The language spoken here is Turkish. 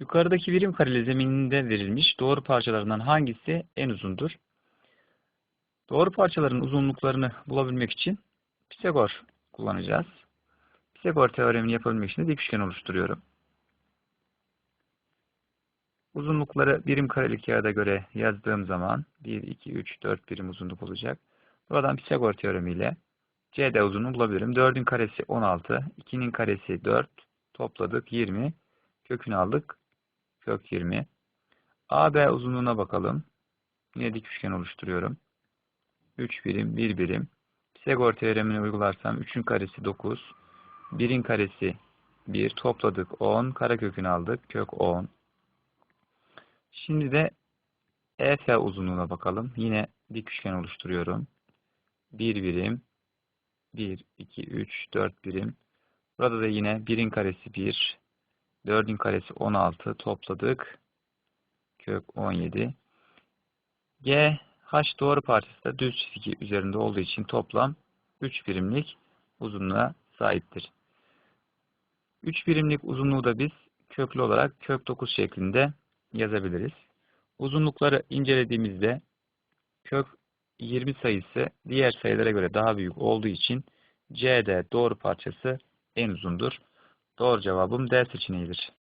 Yukarıdaki birim kareli zemininde verilmiş doğru parçalarından hangisi en uzundur? Doğru parçaların uzunluklarını bulabilmek için Pisagor kullanacağız. Pisagor teoremini yapabilmek için de dik üçgen oluşturuyorum. Uzunlukları birim karelik kağıda göre yazdığım zaman 1, 2, 3, 4 birim uzunluk olacak. Buradan Pisagor teoremiyle CD uzunluğunu bulabilirim. 4'ün karesi 16, 2'nin karesi 4, topladık 20, kökünü aldık, kök 20. AB uzunluğuna bakalım. Yine dik üçgen oluşturuyorum. 3 birim, 1 birim. Pisagor teoremini uygularsam 3'ün karesi 9, 1'in karesi 1, topladık 10, karekökünü aldık, kök 10. Şimdi de EF uzunluğuna bakalım. Yine dik üçgen oluşturuyorum. 1 birim, 1, 2, 3, 4 birim. Burada da yine 1'in karesi 1, 4'ün karesi 16 topladık. Kök 17. G, H doğru parçası da düz çizgi üzerinde olduğu için toplam 3 birimlik uzunluğa sahiptir. 3 birimlik uzunluğu da biz köklü olarak kök 9 şeklinde yazabiliriz. Uzunlukları incelediğimizde kök 20 sayısı diğer sayılara göre daha büyük olduğu için CD doğru parçası en uzundur. Doğru cevabım D seçeneğidir.